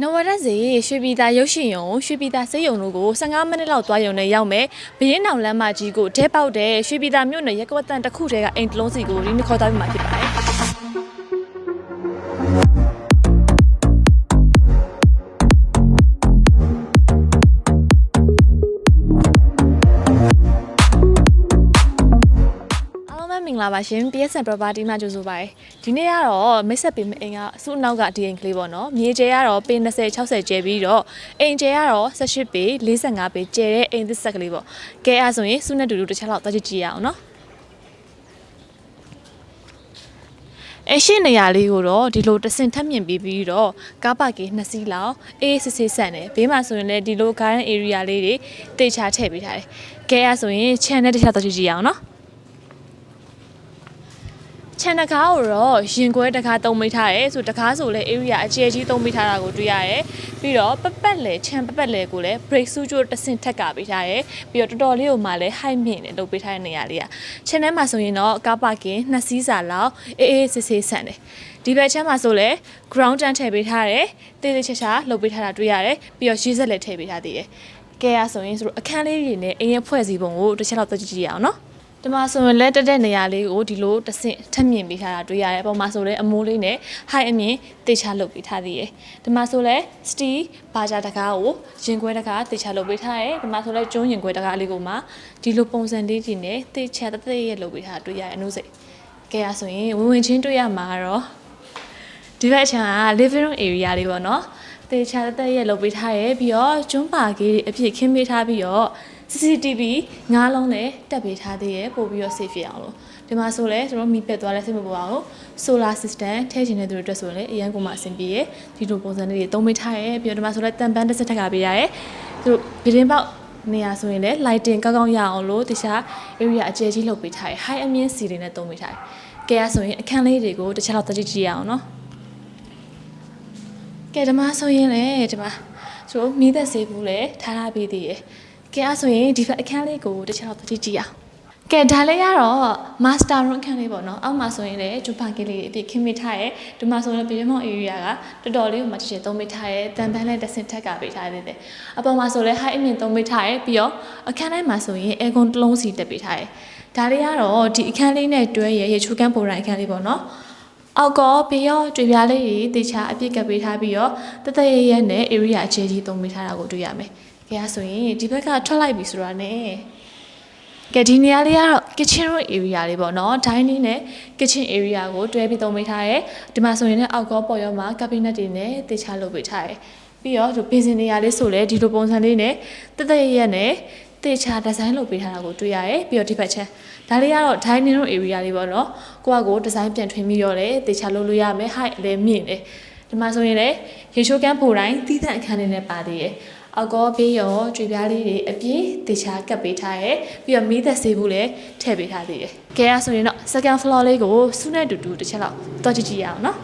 နဝရက်စီရွှေပြည်သာရုပ်ရှင်ရုံရွှေပြည်သာစိတ်ရုံတို့ကို15မိနစ်လောက်သွားရုံနဲ့ရောက်မယ်။ဘရင်နောင်လမ်းမကြီးကိုတဲပေါက်တဲ့ရွှေပြည်သာမြို့နယ်ရက်ကွက်တန်တစ်ခုတည်းကအိမ်တစ်လုံးစီကိုဒီနေ့ခေါ်သွားပြီးမှဖြစ်ပါတယ်။ ဂလာပါရှင် PSN Property မှာကြိုဆိုပါရစေဒီနေ့ကတော့မိတ်ဆက်ပေးမအိမ်ကအစုနောက်ကဒီအိမ်ကလေးပေါ့နော်မြေကျဲကတော့ပေ20 60ကျဲပြီးတော့အိမ်ကျဲကတော့18ပေ45ပေကျဲတဲ့အိမ်သစ်ဆက်ကလေးပေါ့ကဲအဲ့ဆိုရင်စုနဲ့တူတူတစ်ချက်လောက်သွားကြည့်ကြည့်ရအောင်နော်အရှိနေရာလေးကိုတော့ဒီလိုတဆင်ထပ်မြင်ပြီးပြီးတော့ကားပါကီနှစ်စီးလောက်အေးစစ်စစ်ဆန်တယ်ဘေးမှာဆိုရင်လည်းဒီလို garden area လေးတွေတေချာထည့်ပေးထားတယ်ကဲအဲ့ဆိုရင် channel တစ်ချက်သွားကြည့်ကြည့်ရအောင်နော် ခြံတကားကိုတော့ရင်ခွဲတကားတုံးမိထားရဲဆိုတကားဆိုလဲ area အကျယ်ကြီးတုံးမိထားတာကိုတွေ့ရတယ်ပြီးတော့ပပတ်လဲခြံပပတ်လဲကိုလည်း break suit ကျိုးတစ်ဆင့်ထက်ကပေးထားရဲပြီးတော့တော်တော်လေးကိုမှလည်း high မြင့်နေလုပ်ပေးထားတဲ့နေရာလေးอ่ะခြံထဲမှာဆိုရင်တော့ကားပါကင်နှစ်စီးစာလောက်အေးအေးဆေးဆေးဆန်တယ်ဒီဘက်ခြမ်းမှာဆိုလဲ ground တန်းထည့်ပေးထားတယ်တေးသေးချာချာလုပ်ပေးထားတာတွေ့ရတယ်ပြီးတော့ရေးဆက်လည်းထည့်ပေးထားသေးတယ်ကဲရဆိုရင်ဆိုတော့အခန်းလေးတွေနဲ့အင်းရဲ့ဖွဲ့စည်းပုံကိုတစ်ချက်လောက်သိကြည့်ရအောင်နော် ဒီမှာဆိုရင်လက်တက်တဲ့နေရာလေးကိုဒီလိုတစ်ဆင့်ထပ်မြင်ပေးထားတာတွေ့ရတယ်။ပုံမှာဆိုလဲအမိုးလေးနဲ့ high အမြင့်တေချာလုပ်ပေးထားသေးတယ်။ဒီမှာဆိုလဲ steel ဘာဂျာတကားကိုရင်ခွဲတကားတေချာလုပ်ပေးထားတယ်။ဒီမှာဆိုလဲကျုံးရင်ခွဲတကားလေးကိုမှဒီလိုပုံစံလေးကြီးနဲ့တေချာတသက်ရဲ့လုပ်ပေးထားတာတွေ့ရတယ်အနုစိတ်။ကဲရဆိုရင်ဝင်ဝင်ချင်းတွေ့ရမှာတော့ဒီဘက်ခြမ်းက living room area လေးပေါ့နော်။တေချာတသက်ရဲ့လုပ်ပေးထားရဲ့ပြီးတော့ကျွန်းပါကြီးတွေအပြည့်ခင်းပေးထားပြီးတော့ CCTV ငါးလုံးနဲ့တက်ပေးထားသေးရဲ့ပို့ပြီးတော့ safe ဖြစ်အောင်လို့ဒီမှာဆိုလဲကျွန်တော်မီးပက်သွားလဲစိတ်မပူအောင်လို့ solar system ထည့်ချင်တဲ့သူတွေအတွက်ဆိုရင်လည်းအရန်ကိုမှအဆင်ပြေရဲ့ဒီလိုပုံစံလေးတွေသုံးပေးထားရဲ့ပြီးတော့ဒီမှာဆိုလဲတန်ပန်းတစ်စက်ထက်ကပေးရရဲ့သူတို့ဗီဒင်းပေါက်နေရာဆိုရင်လည်း lighting ကောင်းကောင်းရအောင်လို့တခြား area အကျယ်ကြီးလုပ်ပေးထားရဲ့ high အမြင့်စီတွေနဲ့သုံးပေးထားရဲ့ကဲရဆိုရင်အခန်းလေးတွေကိုတစ်ချက်လောက်တကြည့်ကြည့်ရအောင်နော်ကဲဒီမှာဆိုရင်လေဒီမှာဆိုမီးသက်ဆေးဘူးလေထားထားပြီးသေးရယ် ကဲအဲ့ဆိုရင်ဒီဘက်အခန်းလေးကိုတစ်ချက်တော့တတိကြည့်အောင်ကဲဒါလေးကတော့ master room အခန်းလေးပေါ့နော်အောက်မှာဆိုရင်လည်းဂျူပါကီလေးအပြည့်ခင်းမိထားရဲဒီမှာဆိုရင်ပြည်မောင် area ကတော်တော်လေးကိုမှချစ်ချင်သုံးမိထားရဲတန်ပန်းလေးတစ်စင်ထက်ကပေးထားသေးတယ်အပေါ်မှာဆိုလဲ high အမြင့်သုံးမိထားရဲပြီးတော့အခန်းတိုင်းမှာဆိုရင် aircon တစ်လုံးစီတက်ပေးထားရဲဒါလေးကတော့ဒီအခန်းလေးနဲ့တွဲရဲရေချိုးကန်းပုံရိုင်းအခန်းလေးပေါ့နော်အောက်ကောဘေးရောတွေ့ပြားလေးတွေတေချာအပြည့်ကပ်ပေးထားပြီးတော့တသက်ရရက်နဲ့ area အခြေကြီးသုံးပေးထားတာကိုတွေ့ရမယ်။ ကြရဆိုရင်ဒီဘက်ကထွက်လိုက်ပြီဆိုတာနဲ့ကဲဒီနေရာလေးကတော့ kitchen room area လေးပေါ့နော် dining နဲ့ kitchen area ကိုတွဲပြီးသုံးပေးထားရဲဒီမှာဆိုရင်လည်းအောက်ကောပေါ်ရောမှာ cabinet တွေနဲ့တေချာလုပ်ပေးထားရဲပြီးတော့ဒီဘင်းစင်နေရာလေးဆိုလဲဒီလိုပုံစံလေးနဲ့တသက်ရရက်နဲ့တေချာဒီဇိုင်းလုပ်ပေးထားတာကိုတွေ့ရတယ်ပြီးတော့ဒီဘက်ချမ်းဒါလေးကတော့ dining room area လေးပေါ့နော်ကိုကကိုဒီဇိုင်းပြန်ထွင်ပြီးတော့လေတေချာလုပ်လို့ရမယ် height လည်းမြင့်တယ်ဒီမှာဆိုရင်လည်းရေချိုးကန်းပိုတိုင်းတီးသန့်အခန်းလေးနဲ့ပါသေးတယ် အောက်ကောဘေးရောကြွေပြားလေးတွေအပြည့်တေချာကပ်ပေးထားရဲပြီးတော့မီးသက်ဆေးဘူးလည်းထည့်ပေးထားသေးတယ်ကဲရဆိုရင်တော့ second floor လေးကိုစုနဲ့တူတူတစ်ချက်လောက်တော့ကြည့်ကြည့်ရအောင်နော်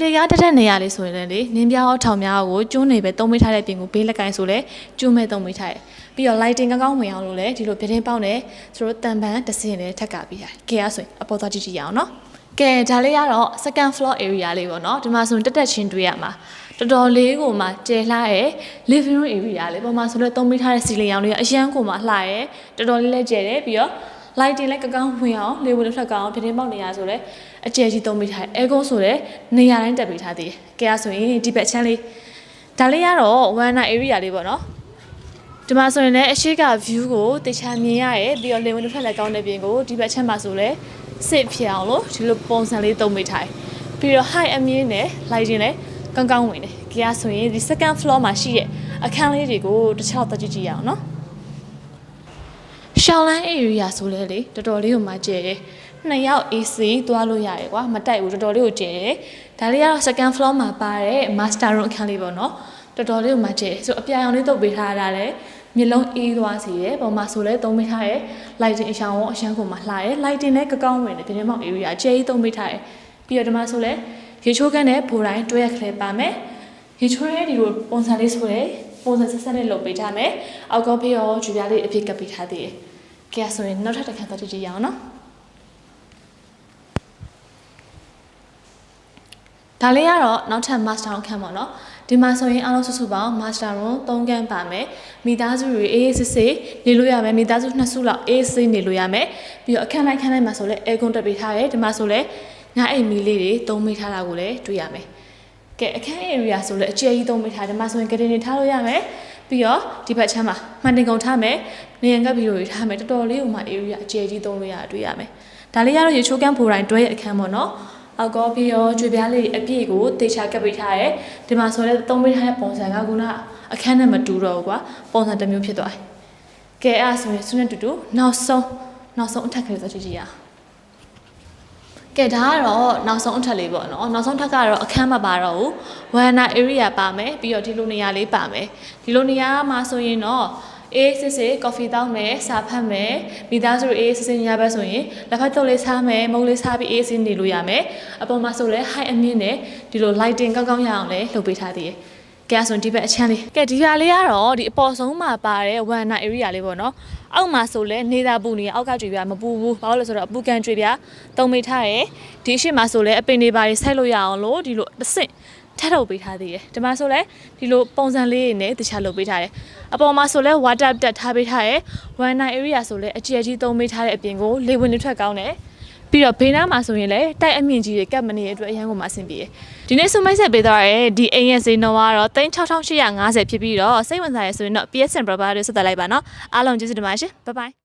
လေကားတက်တဲ့နေရာလေးဆိုရင်လည်းလေနင်းပြောင်းထောင်များကိုကျွန်းနေပဲတုံးမိထားတဲ့ပြင်ကိုဘေးလက်ကင်ဆိုလဲကျွန်းမဲ့တုံးမိထားတယ်ပြီးတော့ lighting ကောင်းကောင်းဝင်အောင်လို့လဲဒီလိုပြတင်းပေါက်နဲ့သူတို့တန်ပန်းတစ်စင်းနဲ့ထက်ကပြီးရတယ်ကဲအဲ့ဆိုရင်အပေါ်သွားကြည့်ကြည့်ရအောင်နော် ကဲဒါလေးကတော့ second floor area လေးပေါ့နော်ဒီမှာဆိုရင်တက်တက်ချင်းတွေ့ရမှာတော်တော်လေးကိုမှကျဲလှရဲ့ living room area လေးပေါ်မှာဆိုလဲတုံးမိထားတဲ့စီလင်ရောင်လေးကအရန်ကိုမှလှရဲ့တော်တော်လေးလည်းကျဲတယ်ပြီးတော့ lighting လည်းကကောင်းဝင်အောင်လေဝင်ထွက်ကောင်းပြတင်းပေါက်နေရဆိုလဲအကျယ်ကြီးသုံးမိထားတယ်အဲကုန်းဆိုလဲနေရာတိုင်းတက်ပေးထားသေးတယ်ကဲအဲ့ဆိုရင်ဒီဘက်ချမ်းလေးဒါလေးကတော့ one night area လေးပေါ့နော်ဒီမှာဆိုရင်လည်းအရှိက view ကိုတေချာမြင်ရရဲ့ပြီးတော့လေဝင်ထွက်လည်းကောင်းတဲ့ပြင်ကိုဒီဘက်ချမ်းမှာဆိုလဲ စစ်ဖြစ်အောင်လို့ဒီလိုပုံစံလေးသုံးမိထားတယ်ပြီးတော့ high အမြင့်နဲ့ lighting လည်းကောင်းကောင်းဝင်တယ်ကြရဆိုရင်ဒီ second floor မှာရှိတဲ့အခန်းလေးတွေကိုတစ်ခြားတက်ကြည့်ကြည့်ရအောင်နော်ရှောင်းလန်း area ဆိုလဲလေတော်တော်လေးကိုမှကျဲတယ်နှစ်ယောက် AC သွားလို့ရတယ်ကွာမတိုက်ဘူးတော်တော်လေးကိုကျဲတယ်ဒါလေးကတော့ second floor မှာပါတဲ့ master room အခန်းလေးပေါ့နော်တော်တော်လေးကိုမှကျဲတယ်ဆိုအပြာရောင်လေးတုပ်ပေးထားတာလည်း မျက်လုံးအေးသွားစေတယ်ပုံမှာဆိုလဲသုံးပေးထားရဲ့ lighting အရှောင်ရောအရှမ်းကိုမှလှရဲ lighting လည်းကကောင်းဝင်တယ်ပြင်းမောက် area အကျဲကြီးသုံးပေးထားရဲ့ပြီးတော့ဒီမှာဆိုလဲရေချိုးကန်းနဲ့ဘူတိုင်းတွဲရခလဲပါမယ်ရေချိုးရဲဒီလိုပုံစံလေးဆိုလဲပုံစံဆက်ဆက်နဲ့လုပ်ပေးထားမယ်အောက်ကောဖေးရောဂျူပြားလေးအပြည့်ကပ်ပေးထားသေးတယ်ကဲဆိုရင်နောက်ထပ်တစ်ခါတော့ကြည့်ကြည့်ရအောင်နော်ဒါလေးကတော့နောက်ထပ် master room ခန်းပေါ့နော် ဒီမှာဆိုရင်အားလုံးစုစုပေါင်း master room 3ခန်းပါမယ်မိသားစုတွေအေးအေးဆေးဆေးနေလို့ရမယ်မိသားစုနှစ်စုလောက်အေးဆေးနေလို့ရမယ်ပြီးတော့အခန်းတိုင်းခန်းတိုင်းမှာဆိုလဲ air con တက်ပေးထားတယ်ဒီမှာဆိုလဲငါအိမ်မီလေးတွေသုံးမိထားတာကိုလည်းတွေ့ရမယ်ကဲအခန်း area ဆိုလဲအကျယ်ကြီးသုံးမိထားတယ်ဒီမှာဆိုရင်ကတင်နေထားလို့ရမယ်ပြီးတော့ဒီဘက်ချမ်းမှာမှန်တင်ကုန်ထားမယ်နေရန်ကပ်ဗီဒီယိုတွေထားမယ်တော်တော်လေးကိုမှ area အကျယ်ကြီးသုံးလို့ရတာတွေ့ရမယ်ဒါလေးကတော့ရေချိုးကန်းဖိုတိုင်းတွဲရဲ့အခန်းပေါ့နော် အောက်ကောပြီးရောကြွေပြားလေးအပြည့်ကိုတေချာကပ်ပေးထားတယ်ဒီမှာဆိုလဲသုံးပေးထားတဲ့ပုံစံကခုနအခန်းနဲ့မတူတော့ဘူးကွာပုံစံတစ်မျိုးဖြစ်သွားတယ်ကဲအဲ့ဒါဆိုရင်ဆုနဲ့တူတူနောက်ဆုံးနောက်ဆုံးအထက်ကလေးဆိုကြည့်ကြည့်ရအောင်ကဲဒါကတော့နောက်ဆုံးအထက်လေးပေါ့နော်နောက်ဆုံးအထက်ကတော့အခန်းမပါတော့ဘူးဝမ်နာ area ပါမယ်ပြီးတော့ဒီလိုနေရာလေးပါမယ်ဒီလိုနေရာမှာဆိုရင်တော့ အေးစစ်စစ်ကော်ဖီတောင်းမယ်စာဖတ်မယ်မိသားစုအေးစစ်စစ်ညဘက်ဆိုရင်လက်ဖက်တုပ်လေးစားမယ်မုံလေးစားပြီးအေးစစ်နေလို့ရမယ်အပေါ်မှာဆိုလဲ high အမြင့်နဲ့ဒီလို lighting ကောင်းကောင်းရအောင်လဲလုပ်ပေးထားသေးတယ်ကဲအဲ့ဆိုရင်ဒီဘက်အချမ်းလေးကဲဒီဟာလေးကတော့ဒီအပေါ်ဆုံးမှာပါတဲ့ဝမ်နာ area လေးပေါ့နော်အောက်မှာဆိုလဲနေတာပူနေအောက်ကကြွေပြမပူဘူးဘာလို့လဲဆိုတော့အပူကန်ကြွေပြတုံမိထားတယ်ဒီအရှိမှာဆိုလဲအပင်တွေပါတွေဆက်လို့ရအောင်လို့ဒီလိုတစ်ဆင့် ထပ်ထုတ်ပေးထားသေးတယ်ဒီမှာဆိုလဲဒီလိုပုံစံလေးတွေနဲ့တခြားလုပ်ပေးထားတယ်အပေါ်မှာဆိုလဲ water တက်ထားပေးထားတယ်ဝမ်နာ area ဆိုလဲအကျယ်ကြီးသုံးပေးထားတဲ့အပြင်ကိုလေဝင်တွေထွက်ကောင်းတယ်ပြီးတော့ဘေးနားမှာဆိုရင်လည်းတိုက်အမြင့်ကြီးတွေကပ်မနေတဲ့အတွက်အရန်ကိုမအဆင်ပြေတယ်ဒီနေ့ဆုမိုက်ဆက်ပေးသွားရဲဒီအိမ်ရဲ့ဈေးနှုန်းကတော့3850ဖြစ်ပြီးတော့စိတ်ဝင်စားရဆိုရင်တော့ PSN Property ဆက်သွယ်လိုက်ပါနော်အားလုံးကျေးဇူးတင်ပါတယ်ရှင် bye bye